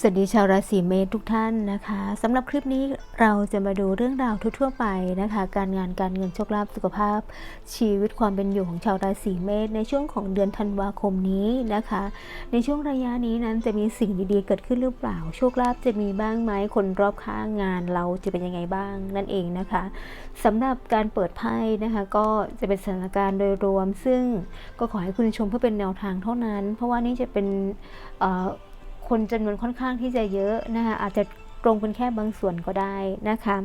สวัสดีชาวราศีเมษทุกท่านนะคะสำหรับคลิปนี้เราจะมาดูเรื่องราวทั่วๆไปนะคะ การงานการเงินโชคลาภสุขภาพ ชีวิตความเป็นอยู่ของชาวราศีเมษในช่วงของเดือนธันวาคมนี้นะคะ ในช่วงระยะนี้นั้นจะมีสิ่งดีๆเกิดขึ้นหรือเปล่า โชคลาภจะมีบ้างไหมคนรอบข้างงานเราจะเป็นยังไงบ้างนั่นเองนะคะสำหรับการเปิดไพ่นะคะ ก็จะเป็นสถานการณ์โดยรวม ซึ่งก็ขอให้คุณชมเพื่อเป็นแนวทางเท่านั้น เพราะว่านี่จะเป็นเอ่อ คนจำนวนค่อนข้างที่จะเยอะนะคะอาจจะตรงเป็นแค่บางส่วนก็ได้นะคะ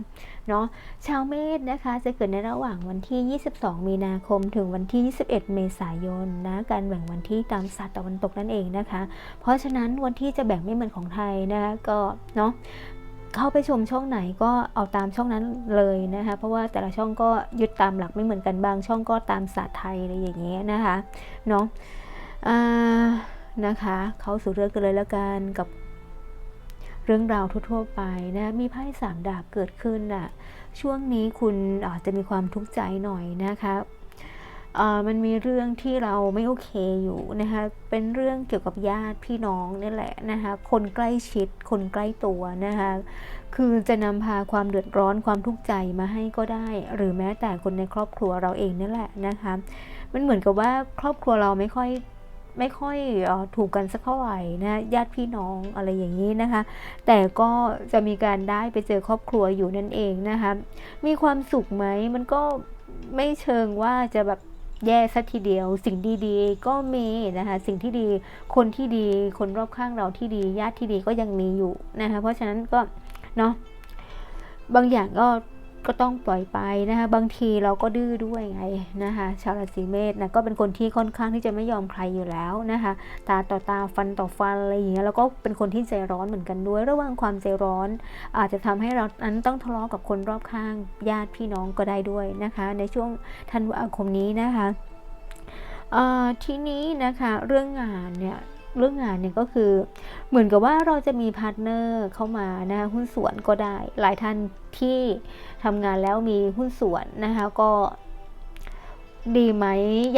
เนาะชาวเมษนะคะจะเกิดในระหว่างวันที่ 22 มีนาคมถึงวันที่ 21 เมษายนนะการแบ่งวันที่ตามศาสตร์ตะวันตกนั่นเองนะคะ เพราะฉะนั้นวันที่จะแบ่งไม่เหมือนของไทยนะคะก็เนาะเข้าไปชมช่องไหนก็เอาตามช่องนั้นเลยนะคะเพราะว่าแต่ละช่องก็ยึดตามหลักไม่เหมือนกันบางช่องก็ตามศาสตร์ไทยอะไรอย่างเงี้ยนะคะเนาะอ่า นะคะ เข้าสู่เรื่องกันเลยแล้วกันกับเรื่องราวทั่วๆไปนะมีไพ่สามดาบเกิดขึ้นน่ะช่วงนี้คุณอาจจะมีความทุกข์ใจหน่อยนะคะมันมีเรื่องที่เราไม่โอเคอยู่นะคะ เป็นเรื่องเกี่ยวกับญาติพี่น้องนี่แหละนะคะ คนใกล้ชิด คนใกล้ตัวนะคะ คือจะนำพาความเดือดร้อนความทุกข์ใจมาให้ก็ได้ หรือแม้แต่คนในครอบครัวเราเองนี่แหละนะคะ มันเหมือนกับว่าครอบครัวเราไม่ค่อย ไม่ค่อยถูกกันสักเท่าไหร่นะญาติพี่น้องอะไรอย่างนี้นะคะ แต่ก็จะมีการได้ไปเจอครอบครัวอยู่นั่นเองนะคะมีความสุขไหมมันก็ไม่เชิงว่าจะแบบแย่สักทีเดียว สิ่งดีๆ ก็มีนะคะสิ่งที่ดีคนที่ดีคนรอบข้างเราที่ดี ญาติที่ดีก็ยังมีอยู่นะคะเพราะฉะนั้นก็เนาะบางอย่างก็ ก็ต้องปล่อยไปนะคะบางทีเราก็ดื้อด้วยไงนะคะชาวราศีเมษนะก็เป็นคนที่ค่อนข้างที่จะไม่ยอมใครอยู่แล้วนะคะตาต่อตาฟันต่อฟันอะไรอย่างเงี้ยแล้วก็เป็นคนที่ใจร้อนเหมือนกันด้วย ระหว่างความใจร้อน อาจจะทำให้เรานั้นต้องทะเลาะกับคนรอบข้างญาติพี่น้องก็ได้ด้วยนะคะ ในช่วงธันวาคมนี้นะคะทีนี้นะคะเรื่องงานเนี่ย เรื่องงานเนี่ยก็คือ เหมือนกับว่าเราจะมีพาร์ทเนอร์เข้ามานะคะหุ้นส่วนก็ได้ หลายท่านที่ทำงานแล้วมีหุ้นส่วนนะคะก็ดีไหม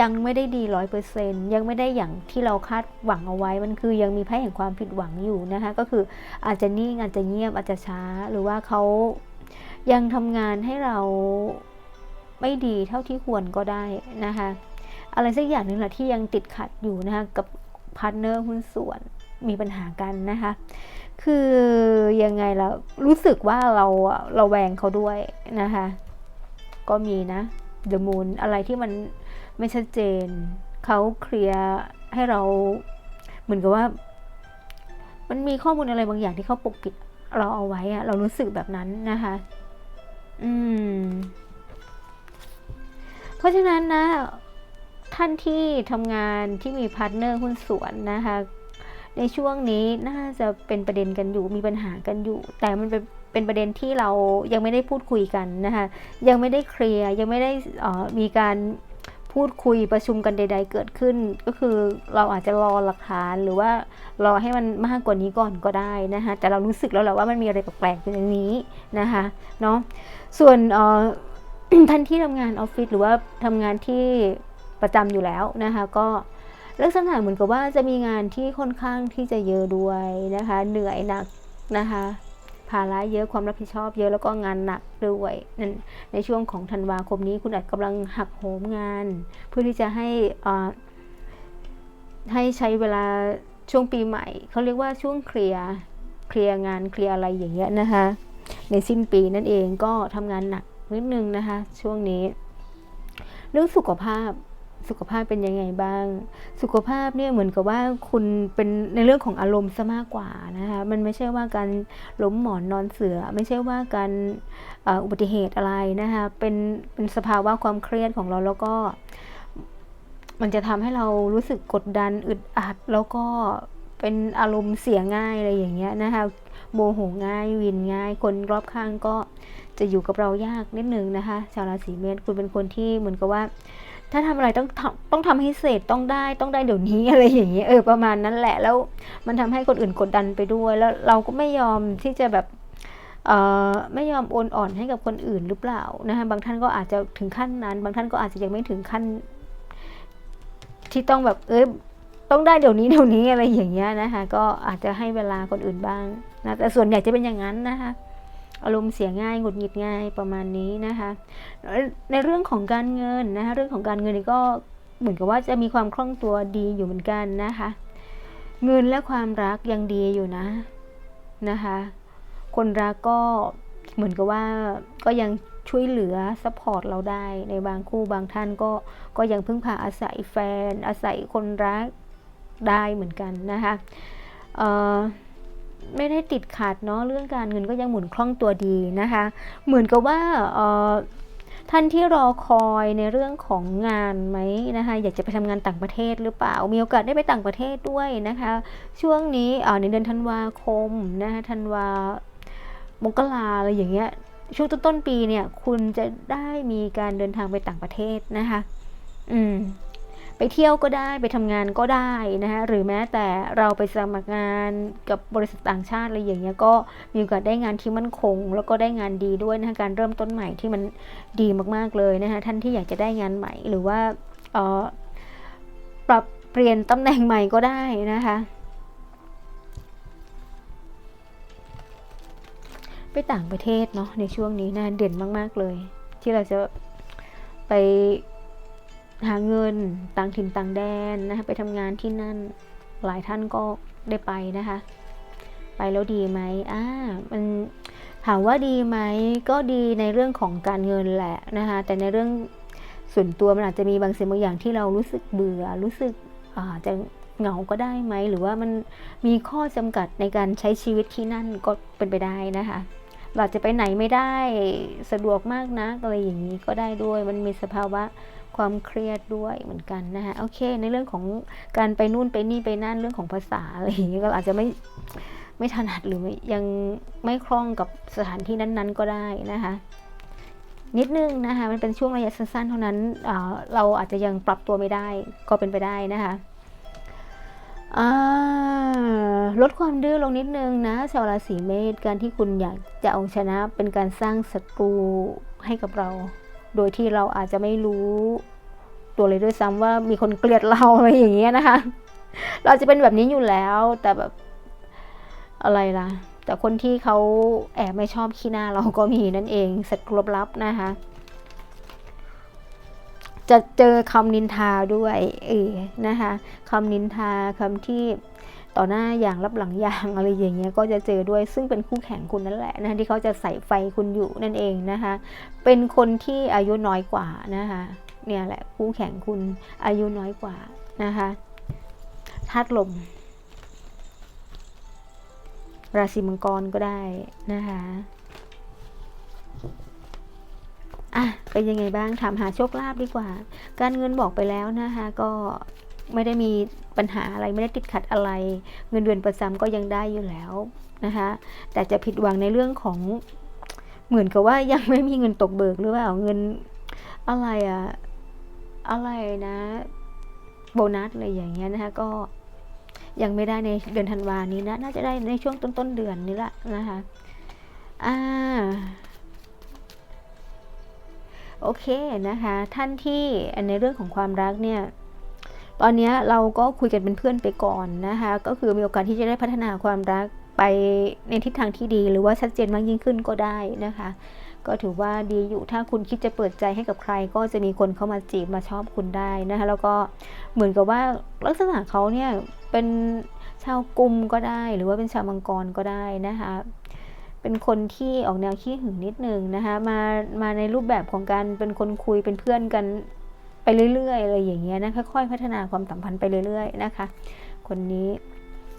ยังไม่ได้ดีร้อยเปอร์เซ็นยังไม่ได้อย่างที่เราคาดหวังเอาไว้ มันคือยังมีไพ่แห่งความผิดหวังอยู่นะคะก็คืออาจจะนิ่งอาจจะเงียบอาจจะช้า หรือว่าเขายังทำงานให้เราไม่ดีเท่าที่ควรก็ได้นะคะอะไรสักอย่างหนึ่งแหละที่ยังติดขัดอยู่นะคะกับ พาร์ทเนอร์หุ้นส่วนมีปัญหากันนะคะ คือยังไงแล้วรู้สึกว่าเราเราแวงเขาด้วยนะคะ ก็มีนะเดอะมูนอะไรที่มันไม่ชัดเจน เขาเคลียร์ให้เราเหมือนกับว่า มันมีข้อมูลอะไรบางอย่างที่เขาปกปิดเราเอาไว้อะเรารู้สึกแบบนั้นนะคะ อืม เพราะฉะนั้นนะ ท่านที่ทำงานที่มีพาร์ทเนอร์หุ้นส่วนนะคะ ในช่วงนี้น่าจะเป็นประเด็นกันอยู่มีปัญหากันอยู่ แต่มันเป็นเป็นประเด็นที่เรายังไม่ได้พูดคุยกันนะคะยังไม่ได้เคลียร์ยังไม่ได้มีการพูดคุยประชุมกันใด ๆ เกิดขึ้น ก็คือเราอาจจะรอหลักฐานหรือว่ารอให้มันมากกว่านี้ก่อนก็ได้นะคะแต่เรารู้สึกแล้วแหละว่ามันมีอะไรแปลกๆอย่างนี้นะคะเนาะส่วนท่านที่ทำงานออฟฟิศหรือว่าทำงานที่ ประจำอยู่แล้วนะคะก็ลักษณะเหมือนกับว่าจะมีงานที่ค่อนข้างที่จะเยอะด้วยนะคะ เหนื่อยหนักนะคะภาระเยอะความรับผิดชอบเยอะแล้วก็งานหนักด้วยนั่นในช่วงของธันวาคมนี้คุณอาจกำลังหักโหมงาน เพื่อที่จะให้ให้ใช้เวลาช่วงปีใหม่เขาเรียกว่าช่วงเคลียร์เคลียร์งานเคลียร์อะไรอย่างเงี้ยนะคะ ในสิ้นปีนั่นเองก็ทำงานหนักนิดนึงนะคะ ช่วงนี้ เรื่องสุขภาพ สุขภาพเป็นยังไงบ้าง สุขภาพเนี่ยเหมือนกับว่าคุณเป็นในเรื่องของอารมณ์ซะมากกว่านะคะมันไม่ใช่ว่าการล้มหมอนนอนเสือ ไม่ใช่ว่าการอุบัติเหตุอะไรนะคะเป็นเป็นสภาวะความเครียดของเราแล้วก็ มันจะทำให้เรารู้สึกกดดันอึดอัด แล้วก็เป็นอารมณ์เสียง่ายอะไรอย่างเงี้ยนะคะโมโหง่ายวินง่าย คนรอบข้างก็จะอยู่กับเรายากนิดนึงนะคะ ชาวราศีเมษคุณเป็นคนที่เหมือนกับว่า ถ้าทำอะไรต้องต้องทำให้เสร็จต้องได้ต้องได้เดี๋ยวนี้อะไรอย่างเงี้ยเออประมาณนั้นแหละ แล้วมันทำให้คนอื่นกดดันไปด้วย แล้วเราก็ไม่ยอมที่จะแบบเอ่อไม่ยอมโอนอ่อนให้กับคนอื่นหรือเปล่านะคะบางท่านก็อาจจะถึงขั้นนั้น บางท่านก็อาจจะยังไม่ถึงขั้น ที่ต้องแบบเออต้องได้เดี๋ยวนี้เดี๋ยวนี้อะไรอย่างเงี้ยนะคะ ก็อาจจะให้เวลาคนอื่นบ้างนะแต่ส่วนใหญ่จะเป็นอย่างนั้นนะคะ อารมณ์เสียง่ายหงุดหงิดง่ายประมาณนี้นะคะ ในเรื่องของการเงินนะคะเรื่องของการเงินนี่ก็เหมือนกับว่าจะมีความคล่องตัวดีอยู่เหมือนกันนะคะ เงินและความรักยังดีอยู่นะนะคะ คนรักก็เหมือนกับว่าก็ยังช่วยเหลือซัพพอร์ตเราได้ในบางคู่บางท่านก็ก็ยังพึ่งพาอาศัยแฟน อาศัยคนรักได้เหมือนกันนะคะ ไม่ได้ติดขัดเนาะเรื่องการเงินก็ยังหมุนคล่องตัวดีนะคะ เหมือนกับว่าท่านที่รอคอยในเรื่องของงานไหมนะคะอยากจะไปทำงานต่างประเทศหรือเปล่า มีโอกาสได้ไปต่างประเทศด้วยนะคะ ช่วงนี้ในเดือนธันวาคมนะคะธันวามกราอะไรอย่างเงี้ยช่วงต้นๆปีเนี่ยคุณจะได้มีการเดินทางไปต่างประเทศนะคะ อืม เที่ยวก็ได้ไปทำงานก็ได้นะคะหรือแม้แต่เราไปสมัครงานกับบริษัทต่างชาติอะไรอย่างเงี้ยก็มีโอกาสได้งานที่มั่นคง แล้วก็ได้งานดีด้วยนะคะการเริ่มต้นใหม่ที่มันดีมากๆเลยนะคะท่านที่อยากจะได้งานใหม่ หรือว่าเออปรับเปลี่ยนตำแหน่งใหม่ก็ได้นะคะไปต่างประเทศเนาะในช่วงนี้นะเด่นมาก ๆ เลย ที่เราจะไป หาเงินต่างถิ่นต่างแดนนะคะไปทำงานที่นั่นหลายท่านก็ได้ไปนะคะ ไปแล้วดีไหมอ่ามันถามว่าดีไหมก็ดีในเรื่องของการเงินแหละนะคะแต่ในเรื่องส่วนตัวมันอาจจะมีบางสิ่งบางอย่างที่เรารู้สึกเบื่อรู้สึกอาจะเหงาก็ได้ไหมหรือว่ามันมีข้อจำกัดในการใช้ชีวิตที่นั่นก็เป็นไปได้นะคะเราจะไปไหนไม่ได้สะดวกมากนะอะไรอย่างนี้ก็ได้ด้วย มันมีสภาวะ ความเครียดด้วยเหมือนกันนะคะโอเค ในเรื่องของการไปนู่นไปนี่ไปนั่นเรื่องของภาษาอะไรอย่างนี้ยก็อาจจะไม่ไม่ถนัดหรือไม่ยังไม่คล่องกับสถานที่นั้น ๆ ก็ได้นะคะนิดนึงนะคะมันเป็นช่วงระยะสั้นๆเท่านั้นเเราอาจจะยังปรับตัวไม่ได้ก็เป็นไปได้นะคะลดความดื้อลงนิดนึงนะชาวราศีเมษการที่คุณอยากจะเอาชนะเป็นการสร้างศัตรูให้กับเรา โดยที่เราอาจจะไม่รู้ตัวเลยด้วยซ้ำว่ามีคนเกลียดเราอะไรอย่างเงี้ยนะคะ เราจะเป็นแบบนี้อยู่แล้ว แต่แบบอะไรล่ะ แต่คนที่เขาแอบไม่ชอบขี้หน้าเราก็มีนั่นเองศัตรูลับนะคะ จะเจอคำนินทาด้วยเออนะคะคำนินทาคำที่ ต่อหน้าอย่างรับหลังอย่างอะไรอย่างเงี้ยก็จะเจอด้วยซึ่งเป็นคู่แข่งคุณนั่นแหละนะที่เขาจะใส่ไฟคุณอยู่นั่นเองนะคะเป็นคนที่อายุน้อยกว่านะคะเนี่ยแหละคู่แข่งคุณอายุน้อยกว่านะคะธาตุลม ราศีมังกรก็ได้นะคะอะเป็นยังไงบ้างถามหาโชคลาภดีกว่า การเงินบอกไปแล้วนะคะ ก็ ไม่ได้มีปัญหาอะไรไม่ได้ติดขัดอะไร เงินเดือนประจำก็ยังได้อยู่แล้วนะคะแต่จะผิดหวังในเรื่องของเหมือนกับว่ายังไม่มีเงินตกเบิกหรือว่าเอาเงินอะไรอะอะไรนะ โบนัสอะไรอย่างเงี้ยนะคะก็ยังไม่ได้ในเดือนธันวานี้นะ น่าจะได้ในช่วงต้นต้นเดือนนี้แหละนะคะอ่าโอเคนะคะ ท่านที่ในเรื่องของความรักเนี่ย ตอนนี้เราก็คุยกันเป็นเพื่อนไปก่อนนะคะ ก็คือมีโอกาสที่จะได้พัฒนาความรักไปในทิศทางที่ดี หรือว่าชัดเจนมากยิ่งขึ้นก็ได้นะคะ ก็ถือว่าดีอยู่ถ้าคุณคิดจะเปิดใจให้กับใคร ก็จะมีคนเข้ามาจีบมาชอบคุณได้นะคะแล้วก็เหมือนกับว่าลักษณะเขาเนี่ยเป็นชาวกลุ่มก็ได้ หรือว่าเป็นชาวมังกรก็ได้นะคะเป็นคนที่ออกแนวขี้หึงนิดนึงนะคะมามาในรูปแบบของการเป็นคนคุยเป็นเพื่อนกัน ไปเรื่อยๆอะไรอย่างเงี้ยนะค่อยๆพัฒนาความสัมพันธ์ไปเรื่อยๆนะคะ คนนี้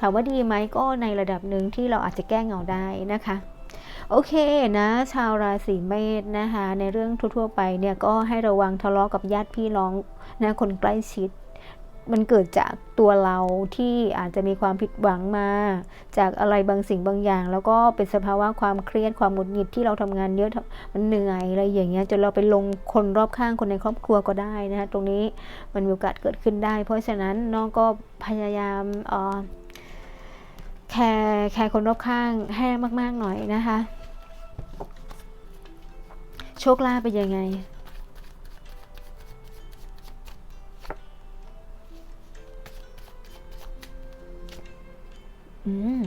ถามว่าดีไหมก็ในระดับหนึ่งที่เราอาจจะแก้เงาได้นะคะโอเคนะ ชาวราศีเมษนะคะ ในเรื่องทั่วๆไปเนี่ยก็ให้ระวังทะเลาะกับญาติพี่น้องนะคนใกล้ชิด มันเกิดจากตัวเราที่อาจจะมีความผิดหวังมา จากอะไรบางสิ่งบางอย่าง แล้วก็เป็นสภาวะความเครียดความหงุดหงิดที่เราทำงานเยอะมันเหนื่อยอะไรอย่างเงี้ยจนเราไปลงคนรอบข้างคนในครอบครัวก็ได้นะคะตรงนี้มันมีโอกาสเกิดขึ้นได้ เพราะฉะนั้นน้องก็พยายามแคร์แคร์คนรอบข้างให้มาก ๆ หน่อยนะคะ โชคลาภเป็นยังไง อืม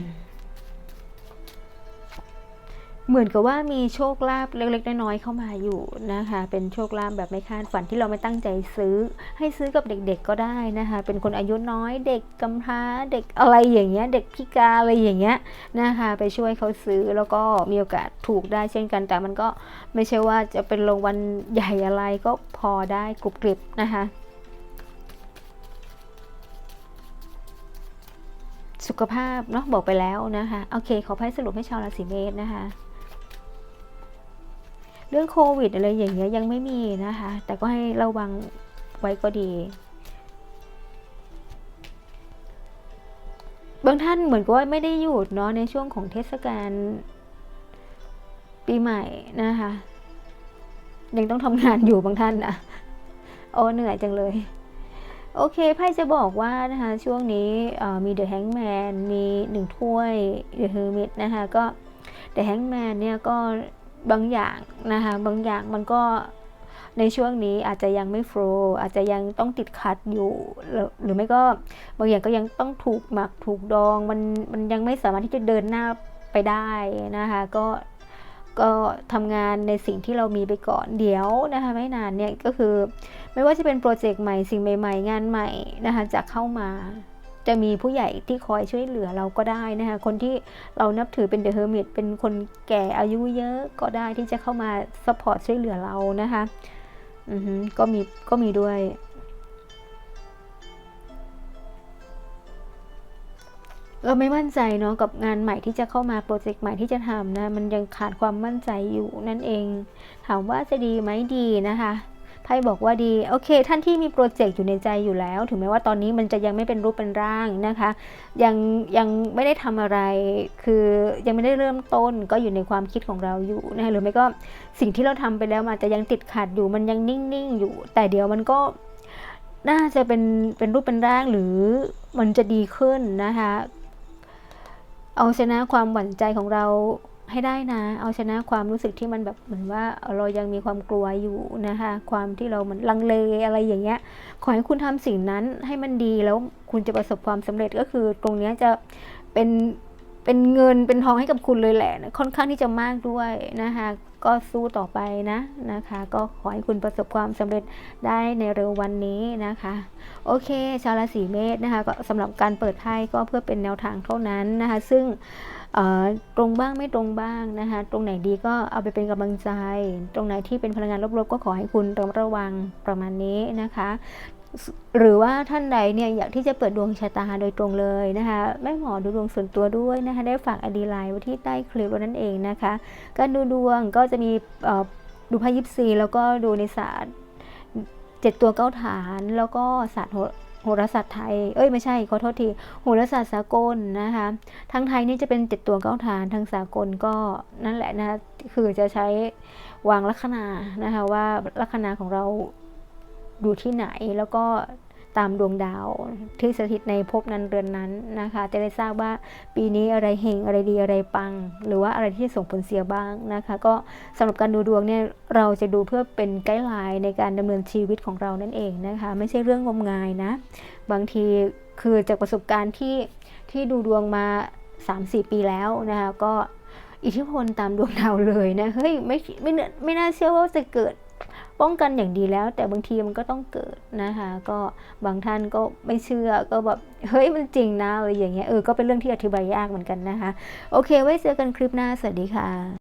เหมือนกับว่ามีโชคลาภเล็กๆน้อยๆเข้ามาอยู่นะคะ เป็นโชคลาภแบบไม่คาดฝันที่เราไม่ตั้งใจซื้อ ให้ซื้อกับเด็กๆก็ได้นะคะ เป็นคนอายุน้อยเด็กกำพร้าเด็กอะไรอย่างเงี้ย เด็กพิการอะไรอย่างเงี้ยนะคะ ไปช่วยเขาซื้อแล้วก็มีโอกาสถูกได้เช่นกันแต่มันก็ไม่ใช่ว่าจะเป็นรางวัลใหญ่อะไรก็พอได้กรุบกริบนะคะ สุขภาพเนาะบอกไปแล้วนะคะโอเค ขอไพ่สรุปให้ชาวราศีเมษนะคะ เรื่องโควิดอะไรอย่างเงี้ยยังไม่มีนะคะ แต่ก็ให้ระวังไว้ก็ดีบางท่านเหมือนกับว่าไม่ได้หยุดเนาะในช่วงของเทศกาลปีใหม่นะคะ ยังต้องทำงานอยู่บางท่านนะโอ้เหนื่อยจังเลย โอเคไพ่จะบอกว่านะคะช่วงนี้มี The Hangman มีหนึ่งถ้วย The Hermit นะคะก็ The Hangman เนี่ยก็บางอย่างนะคะบางอย่างมันก็ในช่วงนี้อาจจะยังไม่โฟล์อาจจะยังต้องติดขัดอยู่หรือหรือไม่ก็บางอย่างก็ยังต้องถูกหมักถูกดองมันมันยังไม่สามารถที่จะเดินหน้าไปได้นะคะก็ก็ทำงานในสิ่งที่เรามีไปก่อนเดี๋ยวนะคะไม่นานเนี่ยก็คือ ไม่ว่าจะเป็นโปรเจกต์ใหม่สิ่งใหม่ ๆ งานใหม่นะคะจะเข้ามาจะมีผู้ใหญ่ที่คอยช่วยเหลือเราก็ได้นะคะคนที่เรานับถือเป็นเดอะเฮอร์มิตเป็นคนแก่อายุเยอะก็ได้ที่จะเข้ามาซัพพอร์ตช่วยเหลือเรานะคะอือฮึก็มีก็มีด้วยเราไม่มั่นใจเนาะกับงานใหม่ที่จะเข้ามาโปรเจกต์ใหม่ที่จะทำนะ มันยังขาดความมั่นใจอยู่นั่นเอง ถามว่าจะดีไหมดีนะคะ ไพ่บอกว่าดีโอเค ท่านที่มีโปรเจกต์อยู่ในใจอยู่แล้ว ถึงแม้ว่าตอนนี้มันจะยังไม่เป็นรูปเป็นร่างนะคะ ยังยังไม่ได้ทำอะไร คือยังไม่ได้เริ่มต้นก็อยู่ในความคิดของเราอยู่นะคะหรือไม่ก็สิ่งที่เราทำไปแล้วมันอาจจะยังติดขัดอยู่มันยังนิ่งๆอยู่ แต่เดี๋ยวมันก็น่าจะเป็นเป็นรูปเป็นร่างหรือมันจะดีขึ้นนะคะ เอาชนะความหวั่นใจของเรา ให้ได้นะ เอาชนะความรู้สึกที่มันแบบเหมือนว่าเรายังมีความกลัวอยู่นะคะ ความที่เราเหมือนลังเลอะไรอย่างเงี้ย ขอให้คุณทำสิ่งนั้นให้มันดีแล้วคุณจะประสบความสำเร็จก็คือ ตรงเนี้ยจะเป็นเป็นเงินเป็นทองให้กับคุณเลยแหละค่อนข้างที่จะมากด้วยนะคะ ก็สู้ต่อไปนะนะคะ ก็ขอให้คุณประสบความสำเร็จได้ในเร็ววันนี้นะคะ โอเค ชาวราศีเมษนะคะก็สำหรับการเปิดไพ่ก็เพื่อเป็นแนวทางเท่านั้นนะคะ ซึ่ง ตรงบ้างไม่ตรงบ้างนะคะตรงไหนดีก็เอาไปเป็นกำลังใจ ตรงไหนที่เป็นพลังงานลบๆ ก็ขอให้คุณระมัดระวังประมาณนี้นะคะหรือว่าท่านใดเนี่ยอยากที่จะเปิดดวงชะตาโดยตรงเลยนะคะแม่หมอดูดวงส่วนตัวด้วยนะคะได้ฝากอดีไลน์ไว้ที่ใต้คลิปนั่นเองนะคะการดูดวงก็จะมีดูพายิปซีแล้วก็ดูในศาสตร์เจ็ดตัวเก้าฐานแล้วก็ศาสตร์ หราศาสตร์ไทย เอ้ยไม่ใช่ขอโทษทีโหราศาสตร์สากลนะคะทั้งไทยนี่จะเป็นเจ็ดตัวเก้าฐานทางสากลก็นั่นแหละนะคะคือจะใช้วางลัคนานะคะว่าลัคนาของเราอยู่ที่ไหนแล้วก็ ตามดวงดาวที่สถิตในภพนั้นเรือนนั้นนะคะ จะได้ทราบว่าปีนี้อะไรเฮงอะไรดีอะไรปัง หรือว่าอะไรที่ส่งผลเสียบ้างนะคะ ก็สำหรับการดูดวงเนี่ยเราจะดูเพื่อเป็นไกด์ไลน์ในการดำเนินชีวิตของเรานั่นเองนะคะ ไม่ใช่เรื่องงมงายนะ บางทีคือจากประสบการณ์ที่ที่ดูดวงมา 3-4 ปีแล้วนะคะก็อิทธิพลตามดวงดาวเลยนะเฮ้ยไม่ไม่ไม่น่าเชื่อว่าจะเกิด ป้องกันอย่างดีแล้ว แต่บางทีมันก็ต้องเกิดนะคะ ก็บางท่านก็ไม่เชื่อก็แบบเฮ้ยมันจริงนะอะไรอย่างเงี้ยเออก็เป็นเรื่องที่อธิบายยากเหมือนกันนะคะ โอเค ไว้เจอกันคลิปหน้าสวัสดีค่ะ